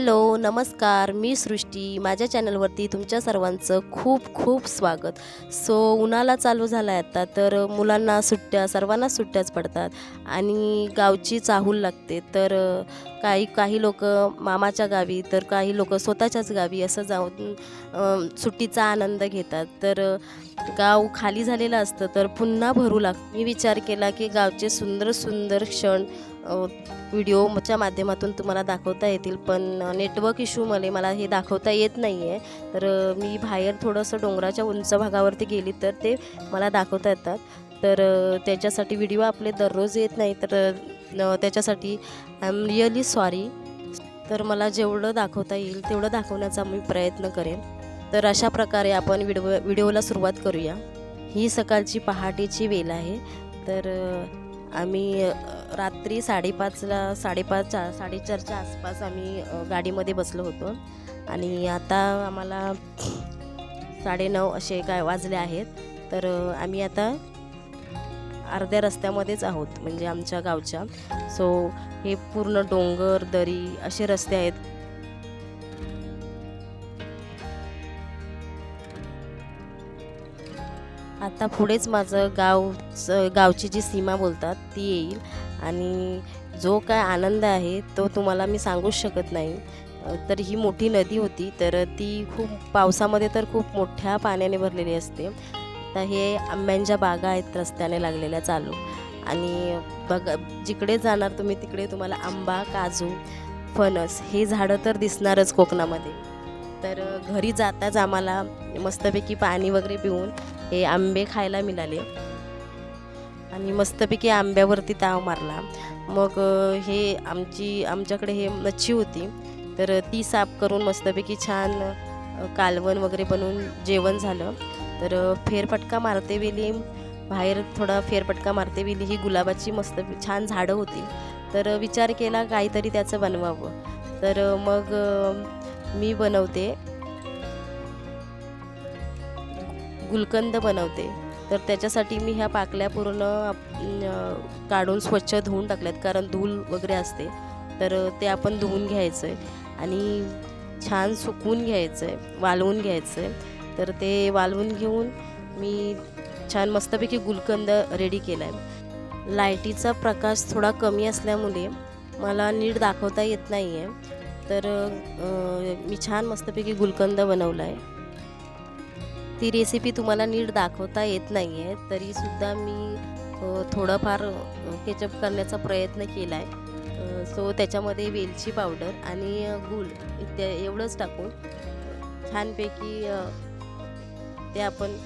Hello नमस्कार मी सृष्टी. माझ्या चॅनलवरती तुमच्या सर्वांचं खूप खूप स्वागत. सो उन्हाळा चालू झाला आहे आता तर मुलांना सुट्ट्या सर्वांना सुट्ट्याच पडतात आणि गावची चाहूल लागते. तर काही काही लोक मामाच्या गावी तर काही लोक स्वतःच्याच गावी असं जाऊन सुट्टीचा आनंद घेतात. तर गाव खाली झालेलं असतं तर पुन्हा भरू लाग मी विचार केला की गावचे सुंदर सुंदर क्षण व्हिडिओच्या माध्यमातून तुम्हाला दाखवता येतील पण नेटवर्क इश्यूमध्ये मला हे दाखवता येत नाही आहे तर मी बाहेर थोडंसं डोंगराच्या उंच भागावरती गेली तर ते मला दाखवता येतात. तर त्याच्यासाठी व्हिडिओ आपले दररोज येत नाही तर त्याच्यासाठी आय एम रिअली सॉरी तर मला जेवढं दाखवता येईल तेवढं दाखवण्याचा मी प्रयत्न करेन. तर अशा प्रकारे आपण व्हिडिओ व्हिडिओला सुरुवात करूया. ही सकाळची पहाटेची वेल आहे. तर आम्ही रात्री साडेपाचला साडेपाच साडेचारच्या आसपास आम्ही गाडीमध्ये बसलो होतो. आणि आता आम्हाला साडेनऊ असे काय वाजले आहेत. तर आम्ही आता अर्ध्या रस्त्यामध्येच आहोत म्हणजे आमच्या गावच्या. सो हे पूर्ण डोंगर दरी असे रस्ते आहेत. आता पुढेच माझं गाव गावची जी सीमा बोलतात ती येईल. आणि जो काय आनंद आहे तो तुम्हाला मी सांगूच शकत नाही. तर ही मोठी नदी होती तर ती खूप पावसामध्ये तर खूप मोठ्या पाण्याने भरलेली असते. तर हे आंब्यांच्या बागा आहेत रस्त्याने लागलेल्या चालू. आणि बघा जिकडे जाणार तुम्ही तिकडे तुम्हाला आंबा काजू फणस हे झाडं तर दिसणारच कोकणामध्ये. तर घरी जाताच आम्हाला मस्तपैकी पाणी वगैरे पिऊन हे आंबे खायला मिळाले. आणि मस्तपैकी आंब्यावरती ताव मारला. मग हे आमची आमच्याकडे हे मच्छी होती. तर ती साफ करून मस्तपैकी छान कालवण वगैरे बनवून जेवण झालं. तर फेरफटका मारते वेली. बाहेर थोडा फेरफटका मारते वेली. ही गुलाबाची मस्त छान झाडं होती. तर विचार केला काहीतरी त्याचं बनवावं. तर मग मी बनवते. गुलकंद बनवते. तर त्याच्यासाठी मी ह्या पाकल्या पूर्ण काढून स्वच्छ धुवून टाकल्यात. कारण धूल वगैरे असते. तर ते आपण धुवून घ्यायचं आहे आणि छान सुकवून घ्यायचं आहे वाळवून घ्यायचं आहे तर ते वाळवून घेऊन मी छान मस्तपैकी गुलकंद रेडी केला आहे लाईटीचा प्रकाश थोडा कमी असल्यामुळे मला नीट दाखवता येत नाही आहे तर मी छान मस्तपैकी गुलकंद बनवला आहे ती रेसिपी तुम्हाला नीट दाखवता येत नाही आहे तरीसुद्धा मी थोडंफार केचप करण्याचा प्रयत्न केला आहे सो त्याच्यामध्ये वेलची पावडर आणि गुळ इत्या एवढंच टाकून छानपैकी ते आपण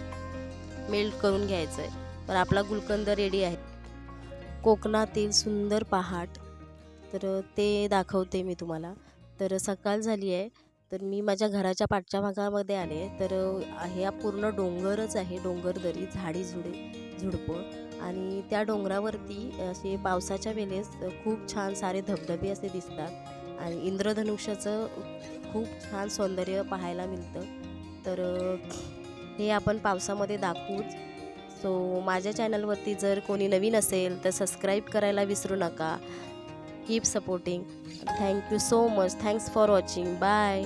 मेल्ट करून घ्यायचं आहे तर आपला गुलकंद रेडी आहे. कोकणातील सुंदर पहाट. तर ते दाखवते मी तुम्हाला. तर सकाळ झाली आहे. तर मी माझ्या घराच्या पाठच्या भागामध्ये आले तर हे पूर्ण डोंगरच आहे. डोंगर दरी झाडी झुडे झुडपं आणि त्या डोंगरावरती असे पावसाच्या वेळेस खूप छान सारे धबधबे असे दिसतात आणि इंद्रधनुष्याचं खूप छान सौंदर्य पाहायला मिळतं. तर हे आपण पावसामध्ये दाखवूच. सो माझ्या चॅनलवरती जर कोणी नवीन असेल तर सबस्क्राईब करायला विसरू नका. Keep supporting. Thank you so much. Thanks for watching. Bye.